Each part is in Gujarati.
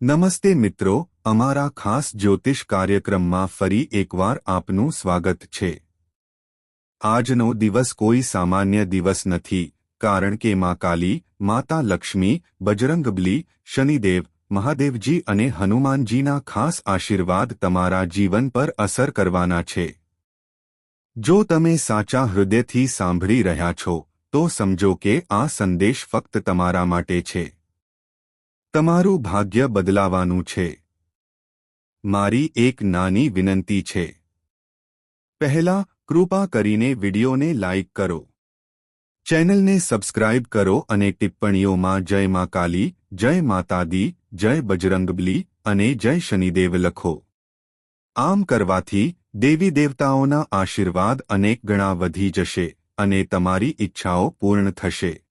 નમસ્તે મિત્રો, અમારા ખાસ જ્યોતિષ કાર્યક્રમમાં ફરી એકવાર આપનું સ્વાગત છે. આજનો દિવસ કોઈ સામાન્ય દિવસ નથી, કારણ કે મા કાલી, માતા લક્ષ્મી બજરંગબલી શનિદેવ, મહાદેવજી અને હનુમાનજીના ખાસ આશીર્વાદ તમારા જીવન પર અસર કરવાના છે. જો તમે સાચા હૃદયથી સાંભળી રહ્યા છો, તો સમજો કે આ સંદેશ ફક્ત તમારા માટે છે. તમારું ભાગ્ય બદલાવાનું છે. મારી એક નાની વિનંતી છે. પહેલા, કૃપા કરીને વિડિયોને લાઇક કરો. ચેનલને સબસ્ક્રાઇબ કરો અને ટિપ્પણીઓમાં જય મા કાલી, જય માતાદી જય બજરંગબલી અને જય શનિદેવ લખો. આમ કરવાથી દેવી દેવતાઓના આશીર્વાદ અનેક ગણા વધી જશે અને તમારી ઈચ્છાઓ પૂર્ણ થશે.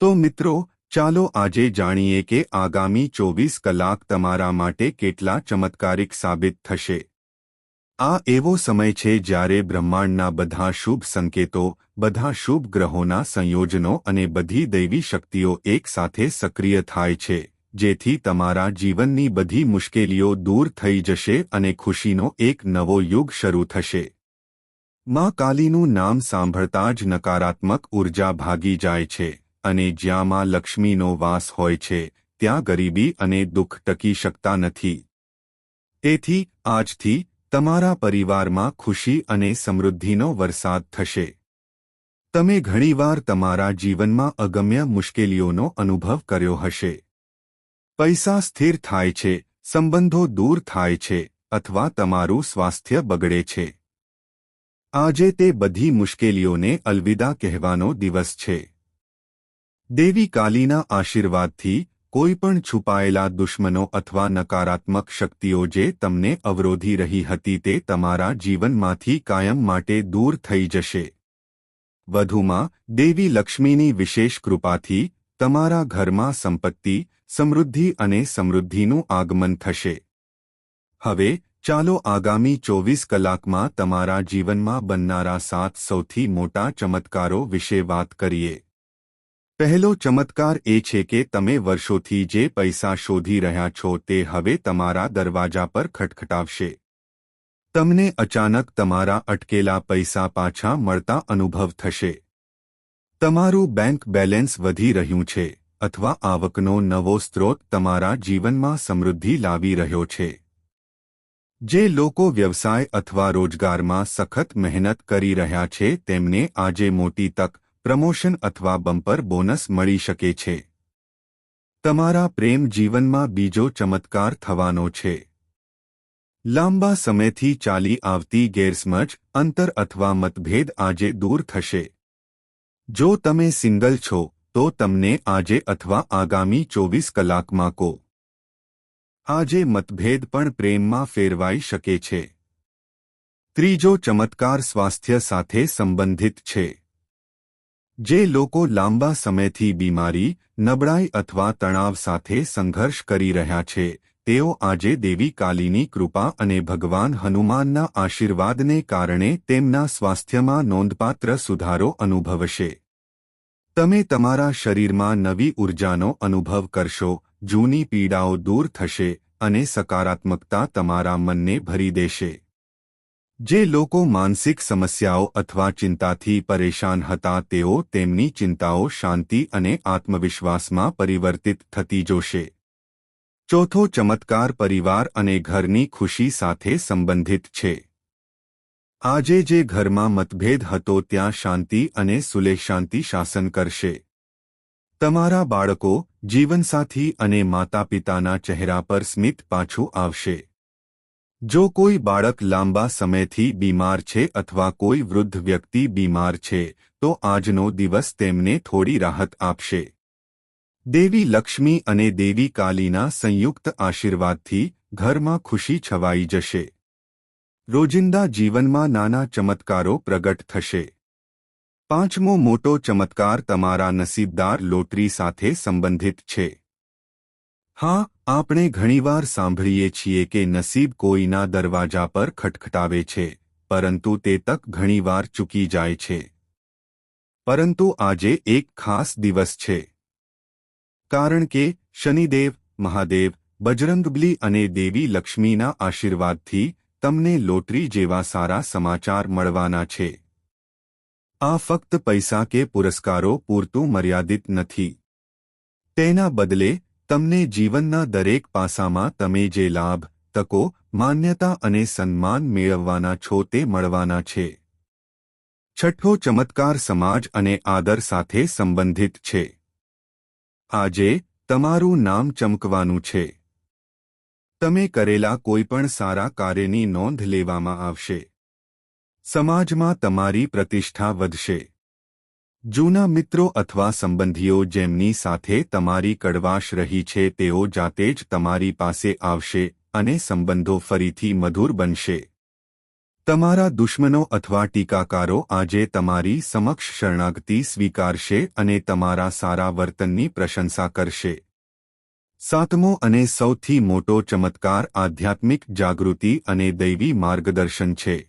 તો મિત્રો ચાલો આજે જાણીએ કે આગામી ચોવીસ કલાક તમારા માટે કેટલા ચમત્કારિક સાબિત થશે. આ એવો સમય છે જ્યારે બ્રહ્માંડના બધા શુભ સંકેતો, બધા શુભ ગ્રહોના સંયોજનો અને બધી દૈવી શક્તિઓ એકસાથે સક્રિય થાય છે, જેથી તમારા જીવનની બધી મુશ્કેલીઓ દૂર થઈ જશે અને ખુશીનો એક નવો યુગ શરૂ થશે. માં કાલીનું નામ સાંભળતા જ નકારાત્મક ઊર્જા ભાગી જાય છે. અને જ્યાં માં લક્ષ્મીનો વાસ હોય છે, ત્યાં ગરીબી અને દુઃખ ટકી શકતા નથી. તેથી આજથી, તમારા પરિવારમાં ખુશી અને સમૃદ્ધિનો વરસાદ થશે. તમે ઘણીવાર તમારા જીવનમાં અગમ્ય મુશ્કેલીઓનો અનુભવ કર્યો હશે. પૈસા સ્થિર થાય છે, સંબંધો દૂર થાય છે, અથવા તમારું સ્વાસ્થ્ય બગડે છે. આજે તે બધી મુશ્કેલીઓને અલવિદા કહેવાનો દિવસ છે. દેવી કાલીના આશીર્વાદથી કોઈ પણ છુપાયેલા દુશ્મનો અથવા નકારાત્મક શક્તિઓ જે તમને અવરોધી રહી હતી તે તમારા જીવનમાંથી કાયમ માટે દૂર થઈ જશે. વધુમાં, દેવી લક્ષ્મીની વિશેષ કૃપાથી તમારા ઘરમાં સંપત્તિ, સમૃદ્ધિ અને સમૃદ્ધિનું આગમન થશે. હવે, ચાલો આગામી ચોવીસ કલાકમાં તમારા જીવનમાં બનનારા સાત સૌથી મોટા ચમત્કારો વિશે વાત કરીએ. પહેલો ચમત્કાર એ છે કે તમે વર્ષોથી જે પૈસા શોધી રહ્યા છો તે હવે તમારા દરવાજા પર ખટખટાવશે. તમને અચાનક તમારા અટકેલા પૈસા પાછા મળતા અનુભવ થશે. તમારું બેંક બેલેન્સ વધી રહ્યું છે, અથવા આવકનો નવો સ્ત્રોત તમારા જીવનમાં સમૃદ્ધિ લાવી રહ્યો છે. જે લોકો વ્યવસાય અથવા રોજગારમાં સખત મહેનત કરી રહ્યા છે તેમને આજે મોટી તક પ્રમોશન અથવા બમ્પર બોનસ મળી શકે છે. તમારા પ્રેમ જીવનમાં બીજો ચમત્કાર થવાનો છે. લાંબા સમયથી ચાલી આવતી ગેરસમજ, અંતર અથવા મતભેદ આજે દૂર થશે. જો તમે સિંગલ છો, તો તમને આજે અથવા આગામી ચોવીસ કલાકમાં કો. આજે મતભેદ પણ પ્રેમમાં ફેરવાઈ શકે છે. ત્રીજો ચમત્કાર સ્વાસ્થ્ય સાથે સંબંધિત છે. જે લોકો લાંબા સમયથી બીમારી, નબળાઈ અથવા તણાવ સાથે સંઘર્ષ કરી રહ્યા છે, તેઓ આજે દેવી કાલીની કૃપા અને ભગવાન હનુમાનના આશીર્વાદને કારણે તેમના સ્વાસ્થ્યમાં નોંધપાત્ર સુધારો અનુભવશે. તમે તમારા શરીરમાં નવી ઉર્જાનો અનુભવ કરશો, જૂની પીડાઓ દૂર થશે અને સકારાત્મકતા તમારા મનને ભરી દેશે. જે લોકો માનસિક સમસ્યાઓ અથવા ચિંતાથી પરેશાન હતા, તેઓ તેમની ચિંતાઓ શાંતિ અને આત્મવિશ્વાસમાં પરિવર્તિત થતી જોશે. ચોથો ચમત્કાર પરિવાર અને ઘરની ખુશી સાથે સંબંધિત છે. આજે જે ઘરમાં મતભેદ હતો, ત્યાં શાંતિ અને સુલેશાંતિ શાસન કરશે. તમારા બાળકો જીવનસાથી અને માતા પિતાના ચહેરા પર સ્મિત પાછું આવશે. જો કોઈ બાળક લાંબા સમયથી બીમાર છે અથવા કોઈ વૃદ્ધ વ્યક્તિ બીમાર છે, તો આજનો દિવસ તેમને થોડી રાહત આપશે. દેવી લક્ષ્મી અને દેવી કાલીના સંયુક્ત આશીર્વાદથી ઘરમાં ખુશી છવાઈ જશે. રોજિંદા જીવનમાં નાના ચમત્કારો પ્રગટ થશે. પાંચમો મોટો ચમત્કાર તમારા નસીબદાર લોટરી સાથે સંબંધિત છે. હા આપણે ઘણીવાર સાંભળીએ છીએ કે નસીબ કોઈના દરવાજા પર ખટખટાવે છે, પરંતુ તે તક ઘણીવાર ચૂકી જાય છે. પરંતુ આજે એક ખાસ દિવસ છે. કારણ કે શનિદેવ, મહાદેવ, બજરંગબલી અને દેવી લક્ષ્મીના આશીર્વાદથી તમને લોટરી જેવા સારા સમાચાર મળવાના છે. આ ફક્ત પૈસા કે પુરસ્કારો પૂરતું મર્યાદિત નથી. તેના બદલે તમને જીવનના દરેક પાસામાં તમે જે લાભ, તકો, માન્યતા અને સન્માન મેળવવાના છો તે મળવાના છે. છઠ્ઠો ચમત્કાર સમાજ અને આદર સાથે સંબંધિત છે. આજે, તમારું નામ ચમકવાનું છે. તમે કરેલા કોઈપણ સારા કાર્યની નોંધ લેવામાં આવશે. સમાજમાં તમારી પ્રતિષ્ઠા વધશે. જૂના મિત્રો અથવા સંબંધીઓ જેમની સાથે તમારી કડવાશ રહી છે, તેઓ જાતે જ તમારી પાસે આવશે અને સંબંધો ફરીથી મધુર બનશે. તમારા દુશ્મનો અથવા ટીકાકારો આજે તમારી સમક્ષ શરણાગતિ સ્વીકારશે અને તમારા સારા વર્તનની પ્રશંસા કરશે. સાતમો અને સૌથી મોટો ચમત્કાર આધ્યાત્મિક જાગૃતિ અને દૈવી માર્ગદર્શન છે.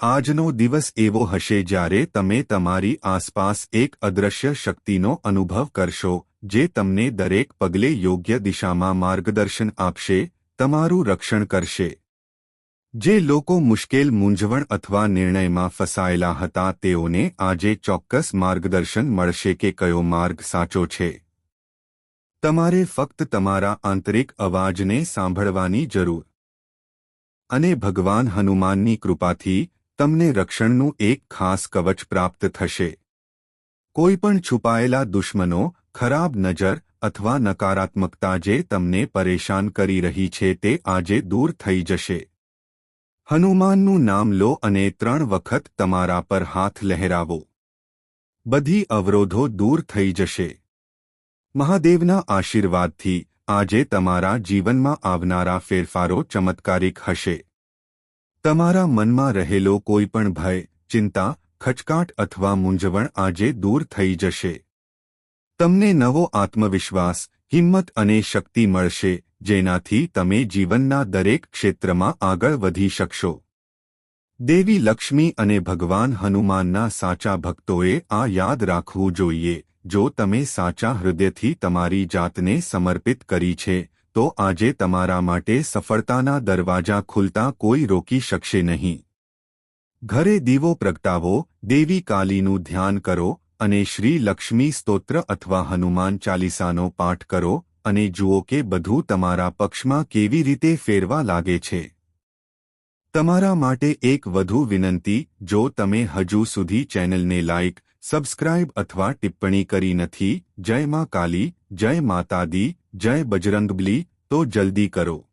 આજનો દિવસ એવો હશે જ્યારે તમે તમારી આસપાસ એક અદૃશ્ય શક્તિનો અનુભવ કરશો, જે તમને દરેક પગલે યોગ્ય દિશામાં માર્ગદર્શન આપશે, તમારું રક્ષણ કરશે. જે લોકો મુશ્કેલ મૂંઝવણ અથવા નિર્ણયમાં ફસાયેલા હતા, તેઓને આજે ચોક્કસ માર્ગદર્શન મળશે કે કયો માર્ગ સાચો છે. તમારે ફક્ત તમારા આંતરિક અવાજને સાંભળવાની જરૂર. અને ભગવાન હનુમાનની કૃપાથી તમને રક્ષણનું એક ખાસ કવચ પ્રાપ્ત થશે. કોઈપણ છુપાયેલા દુશ્મનો, ખરાબ નજર અથવા નકારાત્મકતા જે તમને પરેશાન કરી રહી છે તે આજે દૂર થઈ જશે. હનુમાનનું નામ લો અને ત્રણ વખત તમારા પર હાથ લહેરાવો. બધી અવરોધો દૂર થઈ જશે. મહાદેવના આશીર્વાદથી આજે તમારા જીવનમાં આવનારા ફેરફારો ચમત્કારિક હશે. તમારા મનમાં રહેલો કોઈપણ ભય, ચિંતા, ખચકાટ અથવા મૂંઝવણ આજે દૂર થઈ જશે. તમને નવો આત્મવિશ્વાસ, હિંમત અને શક્તિ મળશે, જેનાથી તમે જીવનના દરેક ક્ષેત્રમાં આગળ વધી શકશો. દેવી લક્ષ્મી અને ભગવાન હનુમાનના સાચા ભક્તોએ આ યાદ રાખવું જોઈએ, જો તમે સાચા હૃદયથી તમારી જાતને સમર્પિત કરી છે તો આજે તમારા માટે સફળતાના દરવાજા ખુલતા કોઈ રોકી શકશે નહીં. ઘરે દીવો પ્રગટાવો, દેવી કાલીનું ધ્યાન કરો અને શ્રી લક્ષ્મી સ્તોત્ર અથવા હનુમાન ચાલીસાનો પાઠ કરો અને જુઓ કે બધું તમારા પક્ષમાં કેવી રીતે ફેરવા લાગે છે. તમારા માટે એક વધુ વિનંતી, જો તમે હજુ સુધી ચેનલને લાઇક સબસ્ક્રાઇબ અથવા ટિપ્પણી કરી નથી, જય મા કાલી, જય માતાદી જય બજરંગબલી, તો જલ્દી કરો.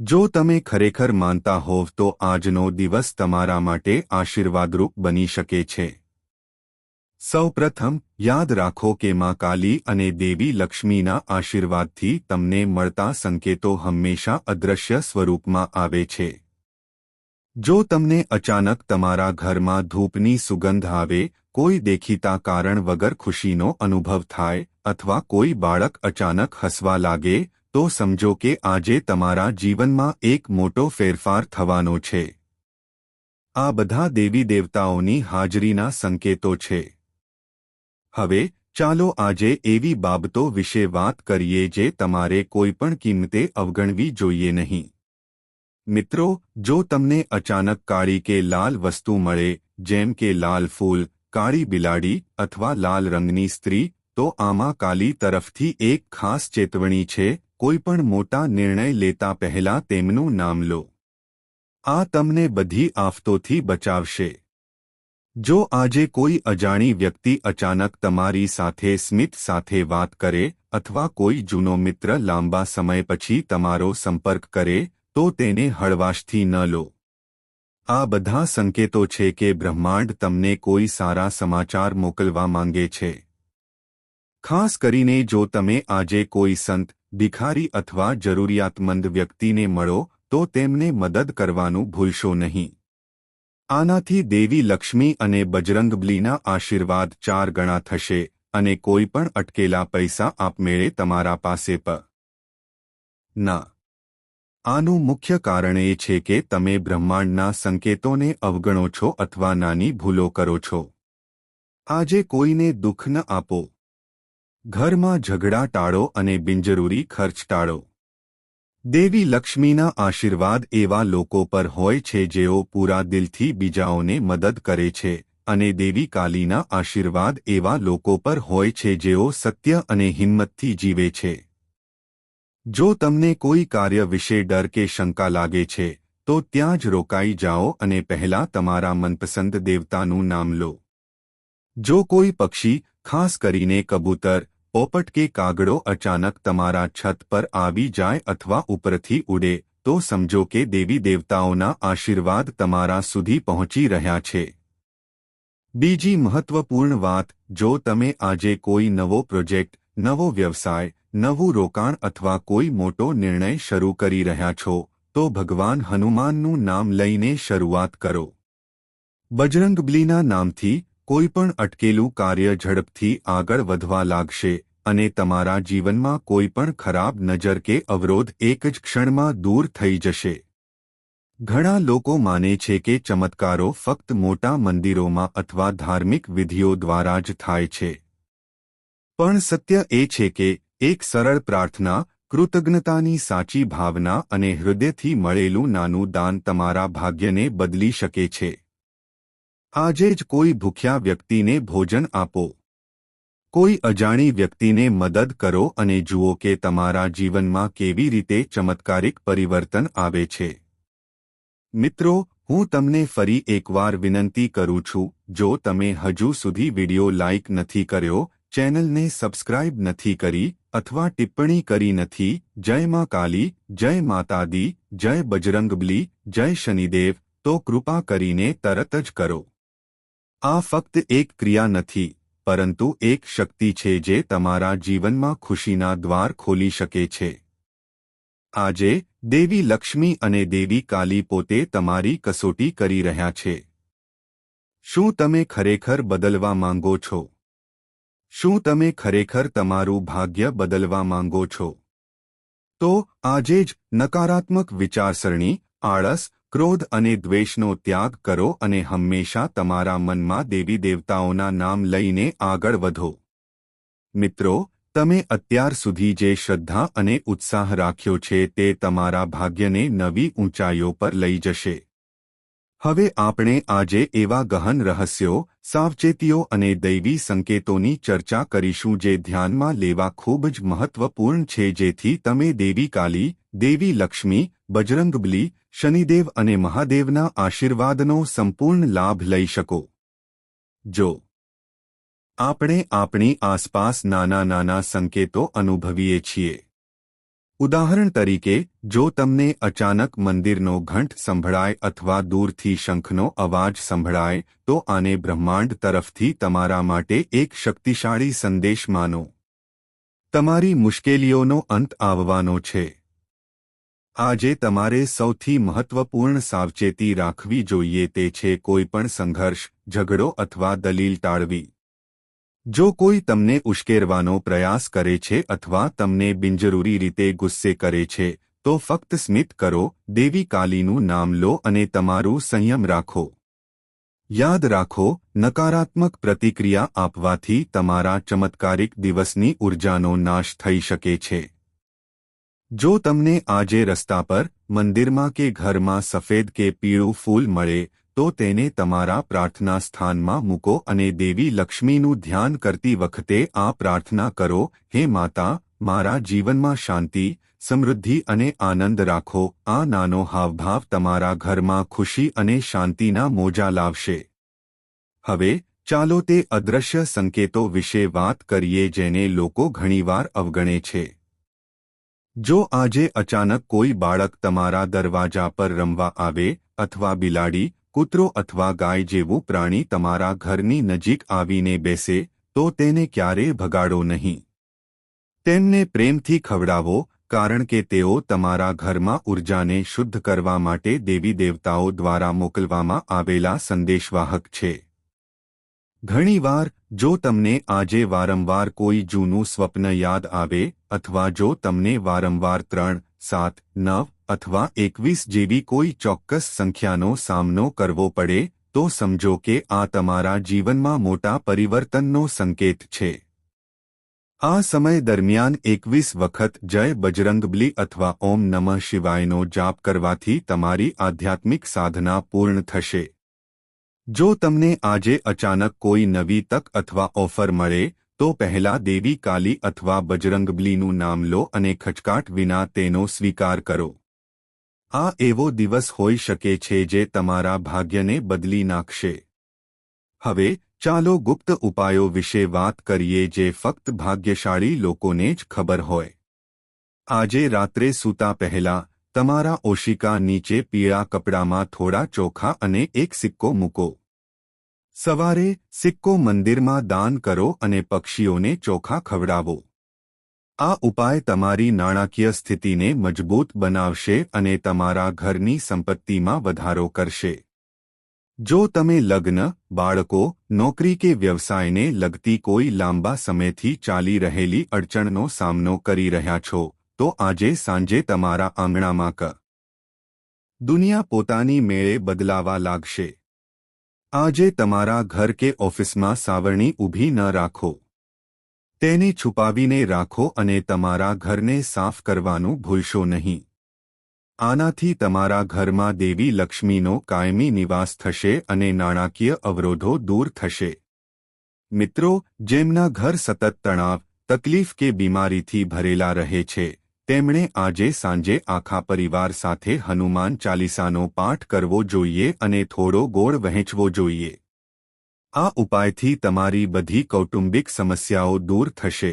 જો તમે ખરેખર માનતા હોવ, તો આજનો દિવસ તમારા માટે આશીર્વાદરૂપ બની શકે છે. સૌપ્રથમ, યાદ રાખો કે માં કાલી અને દેવી લક્ષ્મીના આશીર્વાદથી તમને મળતા સંકેતો હંમેશા અદ્રશ્ય સ્વરૂપમાં આવે છે. જો તમને અચાનક તમારા ઘરમાં ધૂપની સુગંધ આવે, કોઈ દેખીતા કારણ વગર ખુશીનો અનુભવ થાય અથવા કોઈ બાળક અચાનક હસવા લાગે, તો સમજો કે આજે તમારા જીવનમાં એક મોટો ફેરફાર થવાનો છે. આ બધા દેવી દેવતાઓની હાજરીના સંકેતો છે. હવે, ચાલો આજે એવી બાબતો વિશે વાત કરીએ જે તમારે કોઈપણ કિંમતે અવગણવી જોઈએ નહીં. મિત્રો, જો તમને અચાનક કાળી કે લાલ વસ્તુ મળે, જેમ કે લાલ ફૂલ, કાળી બિલાડી અથવા લાલ રંગની સ્ત્રી તો આમાં કાલી તરફથી એક ખાસ ચેતવણી છે કોઈપણ મોટા નિર્ણય લેતા પહેલા તેમનું નામ લો. આ તમને બધી આફતોથી બચાવશે. જો આજે કોઈ અજાણી વ્યક્તિ અચાનક તમારી સાથે સ્મિત સાથે વાત કરે અથવા કોઈ જૂનો મિત્ર લાંબા સમય પછી તમારો સંપર્ક કરે, તો તેને હળવાશથી ન લો. આ બધા સંકેતો છે કે બ્રહ્માંડ તમને કોઈ સારા સમાચાર મોકલવા માંગે છે. ખાસ કરીને જો તમે આજે કોઈ સંત, ભિખારી અથવા જરૂરિયાતમંદ વ્યક્તિને મળો, તો તેમને મદદ કરવાનું ભૂલશો નહીં. આનાથી દેવી લક્ષ્મી અને બજરંગબલીના આશીર્વાદ ચાર ગણા થશે અને કોઈ પણ અટકેલા પૈસા આપમેળે તમારા પાસે પ. ના. આનું મુખ્ય કારણ એ છે કે તમે બ્રહ્માંડના સંકેતોને અવગણો છો અથવા નાની ભૂલો કરો છો. આજે કોઈને દુઃખ ન આપો. ઘરમાં ઝઘડા ટાળો અને બિનજરૂરી ખર્ચ ટાળો. દેવી લક્ષ્મીના આશીર્વાદ એવા લોકો પર હોય છે જેઓ પૂરા દિલથી બીજાઓને મદદ કરે છે અને દેવી કાલીના આશીર્વાદ એવા લોકો પર હોય છે જેઓ સત્ય અને હિંમતથી જીવે છે. જો તમને કોઈ કાર્ય વિશે ડર કે શંકા લાગે છે, તો ત્યાં જ રોકાઈ જાઓ અને પહેલા તમારા મનપસંદ દેવતાનું નામ લો. જો કોઈ પક્ષી, ખાસ કરીને કબૂતર પોપટ કે કાગડો અચાનક તમારા છત પર આવી જાય અથવા ઉપરથી ઉડે, તો સમજો કે દેવી દેવતાઓના આશીર્વાદ તમારા સુધી પહોંચી રહ્યા છે. બીજી મહત્વપૂર્ણ વાત, જો તમે આજે કોઈ નવો પ્રોજેક્ટ, નવો વ્યવસાય, નવું રોકાણ અથવા કોઈ મોટો નિર્ણય શરૂ કરી રહ્યા છો, તો ભગવાન હનુમાનનું નામ લઈને શરૂઆત કરો. બજરંગબલીના નામથી કોઈપણ અટકેલું કાર્ય ઝડપથી આગળ વધવા લાગશે અને તમારા જીવનમાં કોઈપણ ખરાબ નજર કે અવરોધ એક જ ક્ષણમાં દૂર થઈ જશે. ઘણા લોકો માને છે કે ચમત્કારો ફક્ત મોટા મંદિરોમાં અથવા ધાર્મિક વિધિઓ દ્વારા જ થાય છે. પણ સત્ય એ છે કે એક સરળ પ્રાર્થના, કૃતજ્ઞતાની સાચી ભાવના અને હૃદયથી મળેલું નાનું દાન તમારા ભાગ્યને બદલી શકે છે. આજે જ કોઈ ભૂખ્યા વ્યક્તિને ભોજન આપો. કોઈ અજાણી વ્યક્તિને મદદ કરો અને જુઓ કે તમારા જીવનમાં કેવી રીતે ચમત્કારિક પરિવર્તન આવે છે. મિત્રો, હું તમને ફરી એકવાર વિનંતી કરું છું, જો તમે હજુ સુધી વિડિયો લાઇક નથી કર્યો, ચેનલને સબસ્ક્રાઇબ નથી કરી અથવા ટિપ્પણી કરી નથી, જય મા કાલી, જય માતાદી જય બજરંગબલી, જય શનિદેવ, તો કૃપા કરીને તરત જ કરો. આ ફક્ત એક ક્રિયા નથી, પરંતુ એક શક્તિ છે જે તમારા જીવનમાં ખુશીના દ્વાર ખોલી શકે છે. આજે, દેવી લક્ષ્મી અને દેવી કાલી પોતે તમારી કસોટી કરી રહ્યા છે. શું તમે ખરેખર બદલવા માંગો છો? શું તમે ખરેખર તમારું ભાગ્ય બદલવા માંગો છો? તો આજે જ નકારાત્મક વિચારસરણી, આળસ ક્રોધ અને દ્વેષનો ત્યાગ કરો અને હંમેશા તમારા મનમાં દેવી દેવતાઓના નામ લઈને આગળ વધો. મિત્રો, તમે અત્યાર સુધી જે શ્રદ્ધા અને ઉત્સાહ રાખ્યો છે તે તમારા ભાગ્યને નવી ઊંચાઈઓ પર લઈ જશે. હવે આપણે આજે એવા ગહન રહસ્યો, સાવચેતીઓ અને દૈવી સંકેતોની ચર્ચા કરીશું જે ધ્યાનમાં લેવા ખૂબ જ મહત્વપૂર્ણ છે જેથી તમે દેવી કાલી, દેવી લક્ષ્મી, બજરંગબલી શનિદેવ અને મહાદેવના આશીર્વાદનો સંપૂર્ણ લાભ લઈ શકો. જો આપણે આપણી આસપાસ નાના નાના સંકેતો અનુભવીએ છીએ. ઉદાહરણ તરીકે, જો તમને અચાનક મંદિરનો ઘંટ સંભળાય અથવા દૂરથી શંખનો અવાજ સંભળાય, તો આને બ્રહ્માંડ તરફથી તમારા માટે એક શક્તિશાળી સંદેશ માનો. તમારી મુશ્કેલીઓનો અંત આવવાનો છે. આજે તમારે સૌથી મહત્વપૂર્ણ સાવચેતી રાખવી જોઈએ તે છે કોઈપણ સંઘર્ષ, ઝઘડો અથવા દલીલ ટાળવી. જો કોઈ તમને ઉશ્કેરવાનો પ્રયાસ કરે છે અથવા તમને બિનજરૂરી રીતે ગુસ્સે કરે છે, તો ફક્ત સ્મિત કરો, દેવી કાલીનું નામ લો અને તમારું સંયમ રાખો. યાદ રાખો, નકારાત્મક પ્રતિક્રિયા આપવાથી તમારા ચમત્કારિક દિવસની ઉર્જાનો નાશ થઈ શકે છે. જો તમને આજે રસ્તા પર, મંદિરમાં કે ઘરમાં સફેદ કે પીળું ફૂલ મળે, તો તેને તમારા પ્રાર્થના સ્થાનમાં મૂકો અને દેવી લક્ષ્મીનું ધ્યાન કરતી વખતે આ પ્રાર્થના કરો, હે માતા, મારા જીવનમાં શાંતિ, સમૃદ્ધિ અને આનંદ રાખો, આ નાનો હાવભાવ તમારા ઘરમાં ખુશી અને શાંતિના મોજા લાવશે. હવે, ચાલો તે અદ્રશ્ય સંકેતો વિશે વાત કરીએ જેને લોકો ઘણીવાર અવગણે છે. જો આજે અચાનક કોઈ બાળક તમારા દરવાજા પર રમવા આવે અથવા બિલાડી, કૂતરો અથવા ગાય જેવું પ્રાણી તમારા ઘરની નજીક આવીને બેસે, તો તેને ક્યારેય ભગાડો નહીં. તેમને પ્રેમથી ખવડાવો, કારણ કે તેઓ તમારા ઘરમાં ઉર્જાને શુદ્ધ કરવા માટે દેવી દેવતાઓ દ્વારા મોકલવામાં આવેલા સંદેશવાહક છે. ઘણીવાર, જો તમને આજે વારંવાર કોઈ જૂનું સ્વપ્ન યાદ આવે અથવા જો તમને વારંવાર ત્રણ, સાત, નવ અથવા એકવીસ જેવી કોઈ ચોક્કસ સંખ્યાનો સામનો કરવો પડે, તો સમજો કે આ તમારા જીવનમાં મોટા પરિવર્તનનો સંકેત છે. આ સમય દરમિયાન એકવીસ વખત જય બજરંગબલી અથવા ઓમ નમઃ શિવાયનો જાપ કરવાથી તમારી આધ્યાત્મિક સાધના પૂર્ણ થશે. જો તમને આજે અચાનક કોઈ નવી તક અથવા ઓફર મળે તો પહેલા દેવી કાલી અથવા બજરંગબલીનું નામ લો અને ખચકાટ વિના તેનો સ્વીકાર કરો. આ એવો દિવસ હોઈ શકે છે જે તમારા ભાગ્યને બદલી નાખશે. હવે ચાલો ગુપ્ત ઉપાયો વિશે વાત કરીએ જે ફક્ત ભાગ્યશાળી લોકોને જ ખબર હોય. આજે રાત્રે સૂતા પહેલા તમારા ઓશિકા નીચે પીળા કપડામાં થોડા ચોખા અને એક સિક્કો મૂકો. સવારે સિક્કો મંદિરમાં દાન કરો અને પક્ષીઓને ચોખા ખવડાવો. આ ઉપાય તમારી નાણાકીય સ્થિતિને મજબૂત બનાવશે અને તમારા ઘરની સંપત્તિમાં વધારો કરશે. જો તમે લગ્ન, બાળકો, નોકરી કે વ્યવસાયને લગતી કોઈ લાંબા સમયથી ચાલી રહેલી અડચણનો સામનો કરી રહ્યા છો, તો આજે સાંજે તમારા આંગણામાં ક. દુનિયા પોતાની મેળે બદલાવા લાગશે. આજે તમારા ઘર કે ઓફિસમાં સાવરણી ઊભી ન રાખો. તેને છુપાવીને રાખો અને તમારા ઘરને સાફ કરવાનું ભૂલશો નહીં. આનાથી તમારા ઘરમાં દેવી લક્ષ્મીનો કાયમી નિવાસ થશે અને નાણાકીય અવરોધો દૂર થશે. મિત્રો, જેમના ઘર સતત તણાવ, તકલીફ કે બીમારીથી ભરેલા રહે છે તેમણે આજે સાંજે આખા પરિવાર સાથે હનુમાન ચાલીસાનો પાઠ કરવો જોઈએ અને થોડો ગોળ વહેંચવો જોઈએ. આ ઉપાયથી તમારી બધી કૌટુંબિક સમસ્યાઓ દૂર થશે.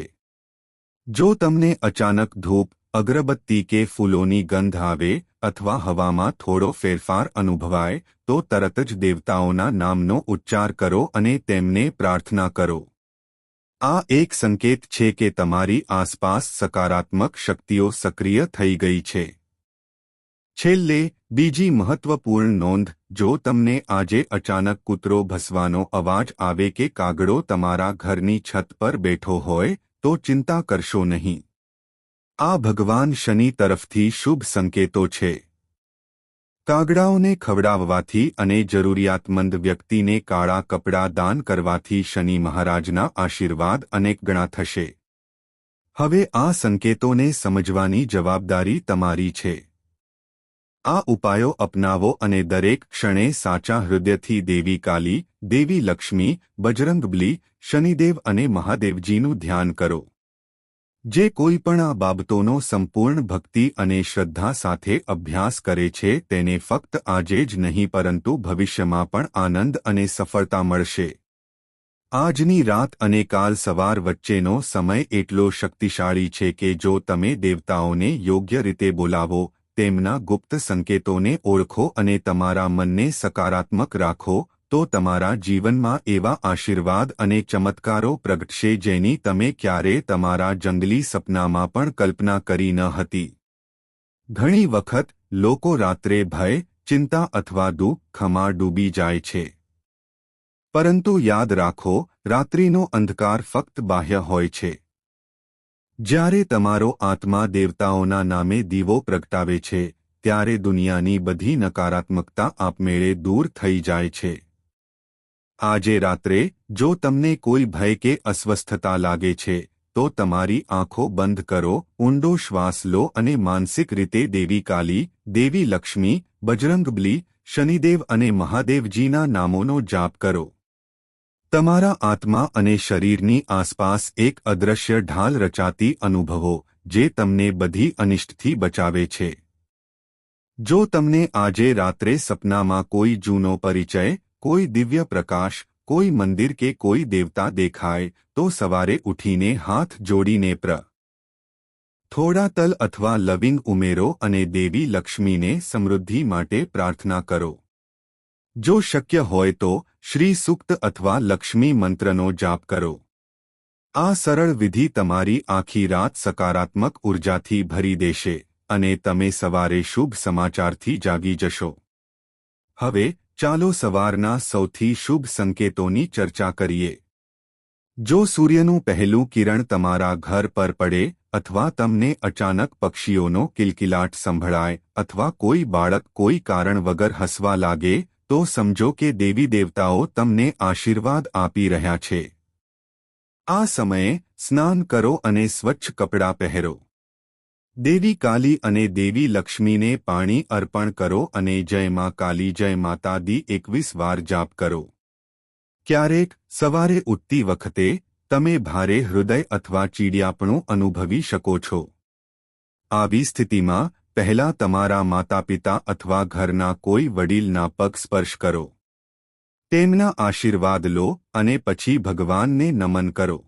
જો તમને અચાનક ધૂપ, અગરબત્તી કે ફૂલોની ગંધ આવે અથવા હવામાં થોડો ફેરફાર અનુભવાય, તો તરત જ દેવતાઓના નામનો ઉચ્ચાર કરો અને તેમને પ્રાર્થના કરો. આ એક સંકેત છે કે તમારી આસપાસ સકારાત્મક શક્તિઓ સક્રિય થઈ ગઈ છે. છેલ્લે, બીજી મહત્વપૂર્ણ નોંધ, જો તમને આજે અચાનક કૂતરો ભસવાનો અવાજ આવે કે કાગડો તમારા ઘરની છત પર બેઠો હોય, તો ચિંતા કરશો નહીં. આ ભગવાન શનિ તરફથી શુભ સંકેતો છે. કાગડાઓને ખવડાવવાથી અને જરૂરિયાતમંદ વ્યક્તિને કાળા કપડાં દાન કરવાથી શનિ મહારાજના આશીર્વાદ અનેક ગણા થશે. હવે આ સંકેતોને સમજવાની જવાબદારી તમારી છે. આ ઉપાયો અપનાવો અને દરેક ક્ષણે સાચા હૃદયથી દેવી કાલી, દેવી લક્ષ્મી, બજરંગબલી, શનિદેવ અને મહાદેવજીનું ધ્યાન કરો. જે કોઈ પણ આ બાબતોનો સંપૂર્ણ ભક્તિ અને શ્રદ્ધા સાથે અભ્યાસ કરે છે, તેને ફક્ત આજે જ નહીં, પરંતુ ભવિષ્યમાં પણ આનંદ અને સફળતા મળશે. આજની રાત અને કાલ સવાર વચ્ચેનો સમય એટલો શક્તિશાળી છે કે જો તમે દેવતાઓને યોગ્ય રીતે બોલાવો, તેમના ગુપ્ત સંકેતોને ઓળખો અને તમારા મનને સકારાત્મક રાખો તો તમારા જીવનમાં એવા આશીર્વાદ અને ચમત્કારો પ્રગટશે જેની તમે ક્યારે તમારા જંગલી સપનામાં પણ કલ્પના કરી ન હતી. ઘણી વખત લોકો રાત્રે ભય, ચિંતા અથવા દુઃખમાં ડૂબી જાય છે. પરંતુ યાદ રાખો, રાત્રિનો અંધકાર ફક્ત બાહ્ય હોય છે. જ્યારે તમારો આત્મા દેવતાઓના નામે દીવો પ્રગટાવે છે, ત્યારે દુનિયાની બધી નકારાત્મકતા આપમેળે દૂર થઈ જાય છે. આજે રાત્રે, જો તમને કોઈ ભય કે અસ્વસ્થતા લાગે છે, તો તમારી આંખો બંધ કરો, ઊંડો શ્વાસ લો અને માનસિક રીતે દેવી કાલી, દેવી લક્ષ્મી બજરંગબલી શનિદેવ અને મહાદેવજીના નામોનો જાપ કરો. તમારા આત્મા અને શરીરની આસપાસ એક અદ્રશ્ય ઢાલ રચાતી અનુભવો, જે તમને બધી અનિષ્ટથી બચાવે છે. જો તમને આજે રાત્રે સપનામાં કોઈ જૂનો પરિચય કોઈ દિવ્ય પ્રકાશ, કોઈ મંદિર કે કોઈ દેવતા દેખાય, તો સવારે ઉઠીને હાથ જોડીને પ્ર. થોડા તલ અથવા લવિંગ ઉમેરો અને દેવી લક્ષ્મીને સમૃદ્ધિ માટે પ્રાર્થના કરો. જો શક્ય હોય તો શ્રી સુક્ત અથવા લક્ષ્મી મંત્રનો જાપ કરો. આ સરળ વિધિ તમારી આખી રાત સકારાત્મક ઉર્જાથી ભરી દેશે અને તમે સવારે શુભ સમાચારથી જાગી જશો. હવે ચાલો સવારના સૌથી શુભ સંકેતોની ચર્ચા કરીએ. જો સૂર્યનું પહેલું કિરણ તમારા ઘર પર પડે અથવા તમને અચાનક પક્ષીઓનો કિલકિલાટ સંભળાય અથવા કોઈ બાળક કોઈ કારણ વગર હસવા લાગે, તો સમજો કે દેવી દેવતાઓ તમને આશીર્વાદ આપી રહ્યા છે. આ સમયે સ્નાન કરો અને સ્વચ્છ કપડાં પહેરો. દેવી કાલી અને દેવી લક્ષ્મીને પાણી અર્પણ કરો અને જય મા કાલી, જય માતા દી એકવીસ વાર જાપ કરો. ક્યારેક સવારે ઉઠતી વખતે તમે ભારે હૃદય અથવા ચીડિયાપણું અનુભવી શકો છો. આવી સ્થિતિમાં પહેલા તમારા માતાપિતા અથવા ઘરના કોઈ વડીલના પગ સ્પર્શ કરો. તેમના આશીર્વાદ લો અને પછી ભગવાનને નમન કરો.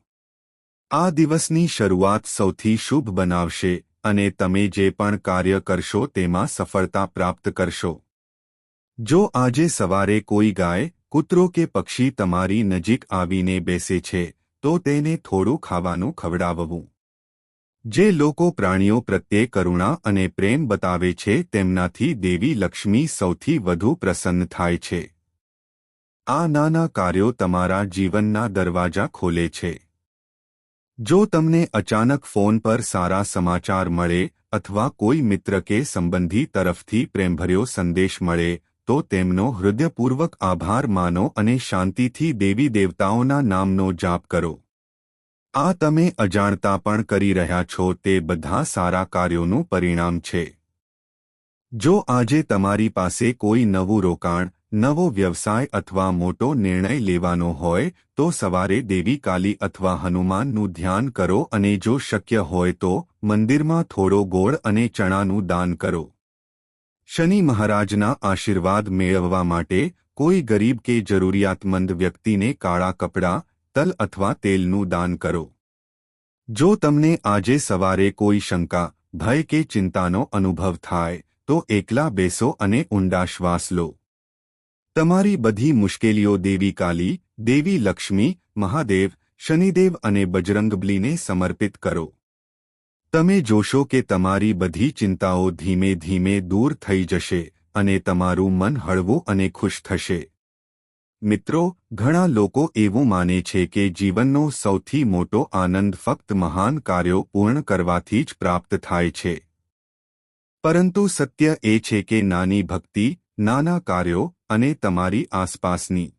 આ દિવસની શરૂઆત સૌથી શુભ બનાવશે. અને તમે જે પણ કાર્ય કરશો તેમાં સફળતા પ્રાપ્ત કરશો. જો આજે સવારે કોઈ ગાય, કૂતરો કે પક્ષી તમારી નજીક આવીને બેસે છે, તો તેને થોડું ખાવાનું ખવડાવવું. જે લોકો પ્રાણીઓ પ્રત્યે કરુણા અને પ્રેમ બતાવે છે, તેમનાથી દેવી લક્ષ્મી સૌથી વધુ પ્રસન્ન થાય છે. આ નાના કાર્યો તમારા જીવનના દરવાજા ખોલે છે. જો તમને અચાનક ફોન પર સારા સમાચાર મળે અથવા કોઈ મિત્ર કે સંબંધી તરફથી પ્રેમભર્યો સંદેશ મળે, તો તેમનો હૃદયપૂર્વક આભાર માનો અને શાંતિથી દેવી દેવતાઓના નામનો જાપ કરો. આ તમે અજાણતા પણ કરી રહ્યા છો, તે બધા સારા કાર્યોનું પરિણામ છે. જો આજે તમારી પાસે કોઈ નવું રોકાણ નવો વ્યવસાય અથવા મોટો નિર્ણય લેવાનો હોય તો સવારે દેવી કાલી અથવા હનુમાનનું ધ્યાન કરો અને જો શક્ય હોય તો મંદિરમાં થોડો ગોળ અને ચણાનું દાન કરો. શનિ મહારાજના આશીર્વાદ મેળવવા માટે કોઈ ગરીબ કે જરૂરિયાતમંદ વ્યક્તિને કાળા કપડાં, તલ અથવા તેલનું દાન કરો. જો તમને આજે સવારે કોઈ શંકા, ભય કે ચિંતાનો અનુભવ થાય, તો એકલા બેસો અને ઊંડા શ્વાસ લો. તમારી બધી મુશ્કેલીઓ દેવી કાલી, દેવી લક્ષ્મી, મહાદેવ, શનિદેવ અને બજરંગબલીને સમર્પિત કરો. તમે જોશો કે તમારી બધી ચિંતાઓ ધીમે ધીમે દૂર થઈ જશે અને તમારું મન હળવું અને ખુશ થશે. મિત્રો, ઘણા લોકો એવું માને છે કે જીવનનો સૌથી મોટો આનંદ ફક્ત મહાન કાર્યો પૂર્ણ કરવાથી જ પ્રાપ્ત થાય છે. પરંતુ સત્ય એ છે કે નાની ભક્તિ, નાના કાર્યો અને તમારી આસપાસની